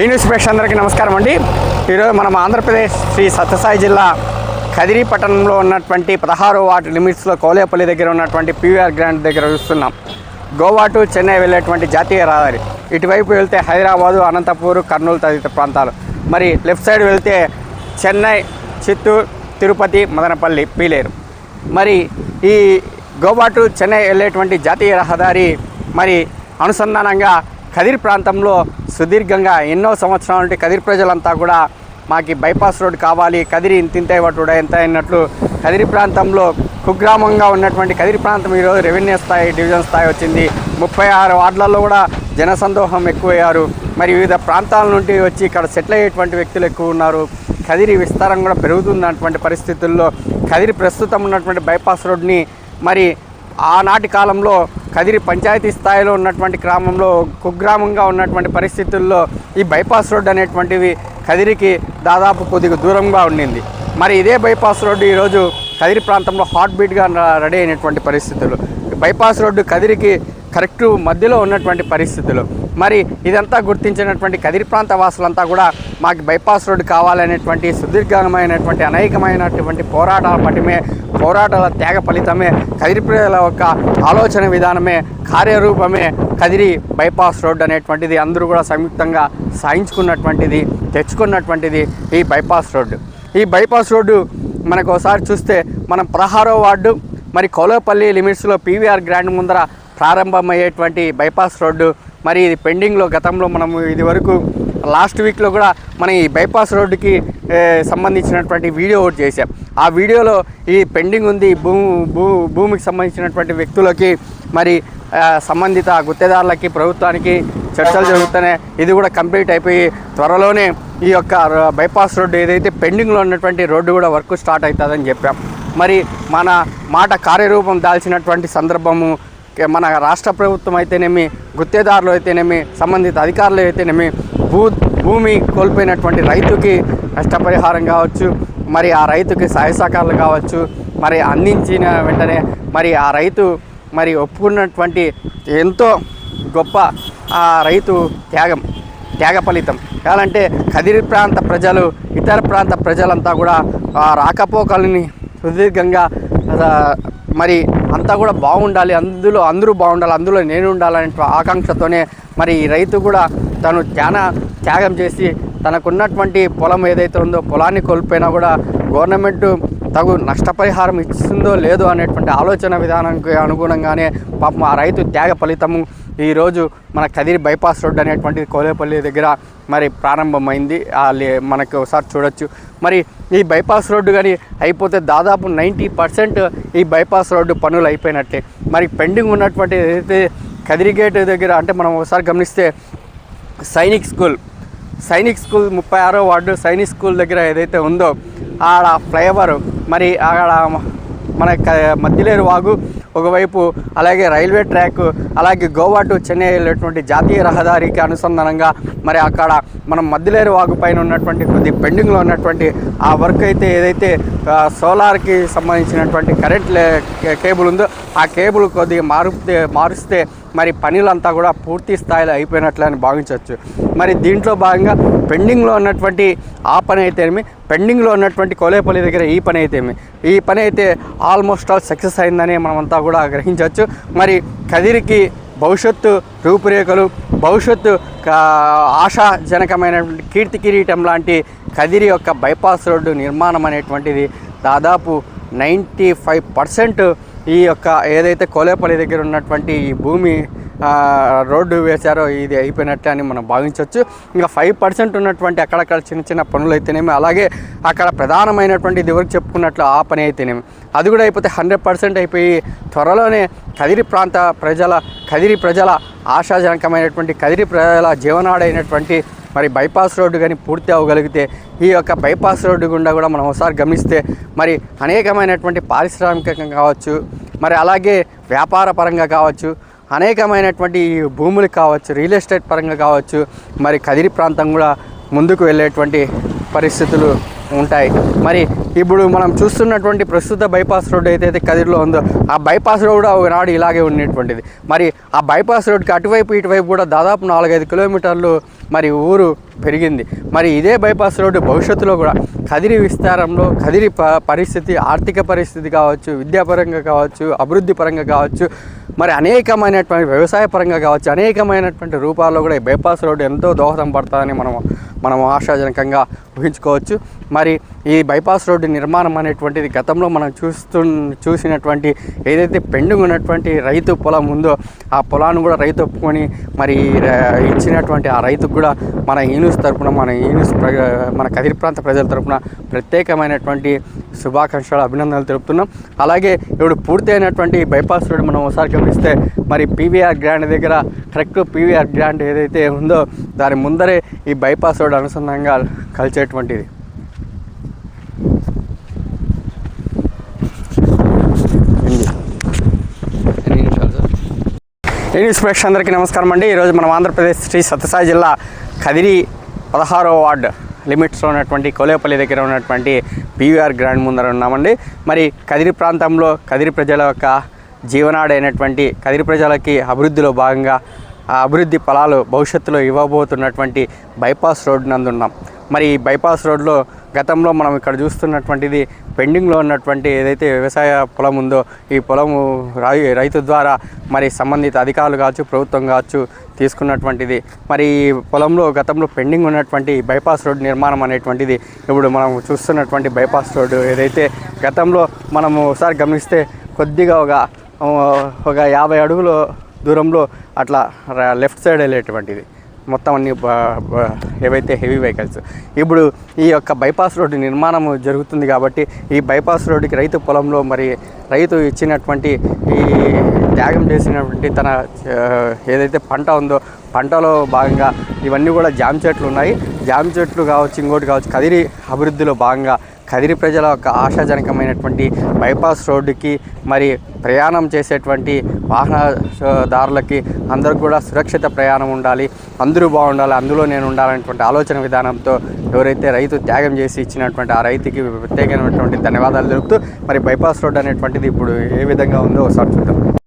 ఈ న్యూస్ ప్రేక్షకులందరికీ నమస్కారం అండి. ఈరోజు మనం ఆంధ్రప్రదేశ్ శ్రీ సత్యసాయి జిల్లా కదిరి పట్టణంలో ఉన్నటువంటి పదహారు వాట్ లిమిట్స్లో కోలేపల్లి దగ్గర ఉన్నటువంటి పీవీఆర్ గ్రాండ్ దగ్గర చూస్తున్నాం. గోవా టు చెన్నై వెళ్ళేటువంటి జాతీయ రహదారి. ఇటువైపు వెళ్తే హైదరాబాదు అనంతపూర్ కర్నూలు తదితర ప్రాంతాలు. మరి లెఫ్ట్ సైడ్ వెళ్తే చెన్నై చిత్తూరు తిరుపతి మదనపల్లి పీలేరు. మరి ఈ గోవా టు చెన్నై వెళ్ళేటువంటి జాతీయ రహదారి మరి అనుసంధానంగా కదిరి ప్రాంతంలో సుదీర్ఘంగా ఎన్నో సంవత్సరాల నుండి కదిరి ప్రజలంతా కూడా మాకు బైపాస్ రోడ్ కావాలి కదిరి ఇంతింత ఇవ్వటుడ ఎంత అయినట్లు. కదిరి ప్రాంతంలో కుగ్రామంగా ఉన్నటువంటి కదిరి ప్రాంతం ఈరోజు రెవెన్యూ స్థాయి డివిజన్ స్థాయి వచ్చింది. ముప్పై ఆరు వార్డులలో కూడా జనసందోహం ఎక్కువయ్యారు. మరి వివిధ ప్రాంతాల నుండి వచ్చి ఇక్కడ సెటిల్ అయ్యేటువంటి వ్యక్తులు ఎక్కువ ఉన్నారు. కదిరి విస్తారం కూడా పెరుగుతున్నటువంటి పరిస్థితుల్లో కదిరి ప్రస్తుతం ఉన్నటువంటి బైపాస్ రోడ్ని మరి ఆనాటి కాలంలో కదిరి పంచాయతీ స్థాయిలో ఉన్నటువంటి గ్రామంలో కుగ్రామంగా ఉన్నటువంటి పరిస్థితుల్లో ఈ బైపాస్ రోడ్డు అనేటువంటివి కదిరికి దాదాపు కొద్దిగా దూరంగా ఉండింది. మరి ఇదే బైపాస్ రోడ్డు ఈరోజు కదిరి ప్రాంతంలో హాట్ బీట్గా రెడీ అయినటువంటి పరిస్థితులు. బైపాస్ రోడ్డు కదిరికి కరెక్ట్ మధ్యలో ఉన్నటువంటి పరిస్థితులు. మరి ఇదంతా గుర్తించినటువంటి కదిరి ప్రాంత వాసులంతా కూడా మాకు బైపాస్ రోడ్డు కావాలనేటువంటి సుదీర్ఘమైనటువంటి అనేకమైనటువంటి పోరాటాల పటిమే పోరాటాల త్యాగ ఫలితమే కదిరి ప్రజల యొక్క ఆలోచన విధానమే కార్యరూపమే కదిరి బైపాస్ రోడ్ అనేటువంటిది. అందరూ కూడా సంయుక్తంగా సాయించుకున్నటువంటిది తెచ్చుకున్నటువంటిది ఈ బైపాస్ రోడ్డు ఈ బైపాస్ రోడ్డు మనకు ఒకసారి చూస్తే మనం ప్రహారో వార్డు మరి కోలోపల్లి లిమిట్స్లో పీవీఆర్ గ్రాండ్ ముందర ప్రారంభమయ్యేటువంటి బైపాస్ రోడ్డు. మరి ఇది పెండింగ్లో గతంలో మనము ఇది వరకు లాస్ట్ వీక్లో కూడా మన ఈ బైపాస్ రోడ్డుకి సంబంధించినటువంటి వీడియో ఒకటి చేశాం. ఆ వీడియోలో ఈ పెండింగ్ ఉంది భూ భూ భూమికి సంబంధించినటువంటి వ్యక్తులకి మరి సంబంధిత గుత్తేదారులకి ప్రభుత్వానికి చర్చలు జరుగుతున్నాయి. ఇది కూడా కంప్లీట్ అయిపోయి త్వరలోనే ఈ యొక్క బైపాస్ రోడ్డు ఏదైతే పెండింగ్లో ఉన్నటువంటి రోడ్డు కూడా వర్క్ స్టార్ట్ అవుతుందని చెప్పాం. మరి మన మాట కార్యరూపం దాల్చినటువంటి సందర్భము మన రాష్ట్ర ప్రభుత్వం అయితేనేమి గుత్తేదారులు అయితేనేమి సంబంధిత అధికారులు అయితేనేమి భూ భూమి కోల్పోయినటువంటి రైతుకి నష్టపరిహారం కావచ్చు మరి ఆ రైతుకి సహాయ సహకారాలు కావచ్చు మరి అందించిన వెంటనే మరి ఆ రైతు మరి ఒప్పుకున్నటువంటి ఎంతో గొప్ప ఆ రైతు త్యాగం త్యాగ ఫలితం. కావాలంటే కదిరి ప్రాంత ప్రజలు ఇతర ప్రాంత ప్రజలంతా కూడా ఆ రాకపోకలని సుదీర్ఘంగా మరి అంతా కూడా బాగుండాలి అందులో అందరూ బాగుండాలి అందులో నేను ఉండాలనే ఆకాంక్షతోనే మరి ఈ రైతు కూడా తను చాలా త్యాగం చేసి తనకున్నటువంటి పొలం ఏదైతే ఉందో పొలాన్ని కోల్పోయినా కూడా గవర్నమెంట్ తగు నష్టపరిహారం ఇస్తుందో లేదో అనేటువంటి ఆలోచన విధానానికి అనుగుణంగానే పాపం ఆ రైతు త్యాగ ఫలితము ఈరోజు మన కదిరి బైపాస్ రోడ్ అనేటువంటి కోలేపల్లి దగ్గర మరి ప్రారంభమైంది. మనకు ఒకసారి చూడొచ్చు. మరి ఈ బైపాస్ రోడ్డు కానీ అయిపోతే దాదాపు నైంటీ పర్సెంట్ ఈ బైపాస్ రోడ్డు పనులు అయిపోయినట్టే. మరి పెండింగ్ ఉన్నటువంటి ఏదైతే కదిరి గేట్ దగ్గర అంటే మనం ఒకసారి గమనిస్తే సైనిక్ స్కూల్ సైనిక్ స్కూల్ ముప్పై ఆరో వార్డు సైనిక్ స్కూల్ దగ్గర ఏదైతే ఉందో ఆడ ఫ్లైఓవర్ మరి ఆడ మన క- మధ్యలేరు వాగు ఒకవైపు అలాగే రైల్వే ట్రాక్ అలాగే గోవా టు చెన్నై వెళ్ళేటువంటి జాతీయ రహదారికి అనుసంధానంగా మరి అక్కడ మనం మధ్యలేరు వాగు పైన ఉన్నటువంటి కొద్ది పెండింగ్లో ఉన్నటువంటి ఆ వర్క్ అయితే ఏదైతే సోలార్కి సంబంధించినటువంటి కరెంట్ లే- కేబుల్ ఉందో ఆ కేబుల్ కొద్దిగా మారుస్తే మారుస్తే మరి పనులంతా కూడా పూర్తి స్థాయిలో అయిపోయినట్లు అని భావించవచ్చు. మరి దీంట్లో భాగంగా పెండింగ్లో ఉన్నటువంటి ఆ పని అయితేనేమి పెండింగ్లో ఉన్నటువంటి కోలేపల్లి దగ్గర ఈ పని అయితేమి ఈ పని అయితే ఆల్మోస్ట్ ఆల్ సక్సెస్ అయిందని మనమంతా కూడా గ్రహించవచ్చు. మరి కదిరికి భవిష్యత్తు రూపురేఖలు భవిష్యత్తు ఆశాజనకమైనటువంటి కీర్తి కిరీటం లాంటి కదిరి యొక్క బైపాస్ రోడ్డు నిర్మాణం అనేటువంటిది దాదాపు నైంటీ ఫైవ్ పర్సెంట్ ఈ యొక్క ఏదైతే కోలేపల్లి దగ్గర ఉన్నటువంటి ఈ భూమి రోడ్డు వేశారో ఇది అయిపోయినట్టే అని మనం భావించవచ్చు. ఇంకా ఫైవ్ పర్సెంట్ ఉన్నటువంటి అక్కడక్కడ చిన్న చిన్న పనులు అయితేనేమి అలాగే అక్కడ ప్రధానమైనటువంటి ఇది వరకు చెప్పుకున్నట్లు ఆ పని అయితేనేమి. అది కూడా అయిపోతే హండ్రెడ్ పర్సెంట్ అయిపోయి త్వరలోనే కదిరి ప్రాంత ప్రజల కదిరి ప్రజల ఆశాజనకమైనటువంటి కదిరి ప్రజల జీవనాడైనటువంటి మరి బైపాస్ రోడ్డు కానీ పూర్తి అవ్వగలిగితే ఈ యొక్క బైపాస్ రోడ్డు గుండా కూడా మనం ఒకసారి గమనిస్తే మరి అనేకమైనటువంటి పారిశ్రామికంగా కావచ్చు మరి అలాగే వ్యాపార పరంగా కావచ్చు అనేకమైనటువంటి ఈ భూములు కావచ్చు రియల్ ఎస్టేట్ పరంగా కావచ్చు మరి కదిరి ప్రాంతం కూడా ముందుకు వెళ్ళేటువంటి పరిస్థితులు ఉంటాయి. మరి ఇప్పుడు మనం చూస్తున్నటువంటి ప్రస్తుత బైపాస్ రోడ్ ఏదైతే కదిరిలో ఉందో ఆ బైపాస్ రోడ్ ఒకనాడు ఇలాగే ఉండేటువంటిది. మరి ఆ బైపాస్ రోడ్కి అటువైపు ఇటువైపు కూడా దాదాపు నాలుగైదు కిలోమీటర్లు మరి ఊరు పెరిగింది. మరి ఇదే బైపాస్ రోడ్డు భవిష్యత్తులో కూడా కదిరి విస్తారంలో కదిరి ప పరిస్థితి ఆర్థిక పరిస్థితి కావచ్చు విద్యాపరంగా కావచ్చు అభివృద్ధి పరంగా కావచ్చు మరి అనేకమైనటువంటి వ్యవసాయ పరంగా కావచ్చు అనేకమైనటువంటి రూపాల్లో కూడా ఈ బైపాస్ రోడ్డు ఎంతో దోహదం పడుతుందని మనం మనం ఆశాజనకంగా ఊహించుకోవచ్చు. మరి ఈ బైపాస్ రోడ్డు నిర్మాణం అనేటువంటిది గతంలో మనం చూస్తు చూసినటువంటి ఏదైతే పెండింగ్ ఉన్నటువంటి రైతు పొలం ఉందో ఆ పొలాన్ని కూడా రైతు ఒప్పుకొని మరి ఇచ్చినటువంటి ఆ రైతుకు కూడా మన ఈనూస్ తరపున మన ఈనూస్ ప్ర మన కదిరి ప్రాంత ప్రజల తరపున ప్రత్యేకమైనటువంటి శుభాకాంక్షలు అభినందనలు తెలుపుతున్నాం. అలాగే ఇప్పుడు పూర్తయినటువంటి బైపాస్ రోడ్ మనం ఒకసారి గమనిస్తే మరి పీవీఆర్ గ్రాండ్ దగ్గర కరెక్ట్ పీవీఆర్ గ్రాండ్ ఏదైతే ఉందో దాని ముందరే ఈ బైపాస్ రోడ్ అనుసంధానంగా కలిసేటువంటిది. ఏ ప్రేక్ష అందరికీ నమస్కారం అండి. ఈరోజు మనం ఆంధ్రప్రదేశ్ శ్రీ సత్యసాయి జిల్లా కదిరి పదహారో వార్డ్ లిమిట్స్లో ఉన్నటువంటి కోలేపల్లి దగ్గర ఉన్నటువంటి పీవీఆర్ గ్రాండ్ ముందర ఉన్నామండి. మరి కదిరి ప్రాంతంలో కదిరి ప్రజల యొక్క జీవనాడైనటువంటి కదిరి ప్రజలకి అభివృద్ధిలో భాగంగా ఆ అభివృద్ధి ఫలాలు భవిష్యత్తులో ఇవ్వబోతున్నటువంటి బైపాస్ రోడ్డు నందున్నాం మరి ఈ బైపాస్ రోడ్లో గతంలో మనం ఇక్కడ చూస్తున్నటువంటిది పెండింగ్లో ఉన్నటువంటి ఏదైతే వ్యవసాయ పొలం ఉందో ఈ పొలము రై రైతు ద్వారా మరి సంబంధిత అధికారులు కావచ్చు ప్రభుత్వం కావచ్చు తీసుకున్నటువంటిది. మరి ఈ పొలంలో గతంలో పెండింగ్ ఉన్నటువంటి బైపాస్ రోడ్డు నిర్మాణం అనేటువంటిది ఇప్పుడు మనం చూస్తున్నటువంటి బైపాస్ రోడ్డు ఏదైతే గతంలో మనము ఒకసారి గమనిస్తే కొద్దిగా ఒక ఒక యాభై అడుగుల దూరంలో అట్లా లెఫ్ట్ సైడ్ వెళ్ళేటువంటిది. మొత్తం అన్ని ఏవైతే హెవీ వెహికల్స్ ఇప్పుడు ఈ యొక్క బైపాస్ రోడ్డు నిర్మాణం జరుగుతుంది కాబట్టి ఈ బైపాస్ రోడ్డుకి రైతు పొలంలో మరి రైతు ఇచ్చినటువంటి ఈ త్యాగం చేసినటువంటి తన ఏదైతే పంట ఉందో పంటలో భాగంగా ఇవన్నీ కూడా జామ్ చెట్లు ఉన్నాయి. జామ చెట్లు కావచ్చు ఇంకోటి కావచ్చు కదిరి అభివృద్ధిలో భాగంగా కదిరి ప్రజల యొక్క ఆశాజనకమైనటువంటి బైపాస్ రోడ్డుకి మరి ప్రయాణం చేసేటువంటి వాహనదారులకి అందరికి కూడా సురక్షిత ప్రయాణం ఉండాలి అందరూ బాగుండాలి అందులో నేను ఉండాలనేటువంటి ఆలోచన విధానంతో ఎవరైతే రైతు త్యాగం చేసి ఇచ్చినటువంటి ఆ రైతుకి ప్రత్యేకమైనటువంటి ధన్యవాదాలు తెలుపుతూ మరి బైపాస్ రోడ్ అనేటువంటిది ఇప్పుడు ఏ విధంగా ఉందో ఒకసారి చూద్దాం.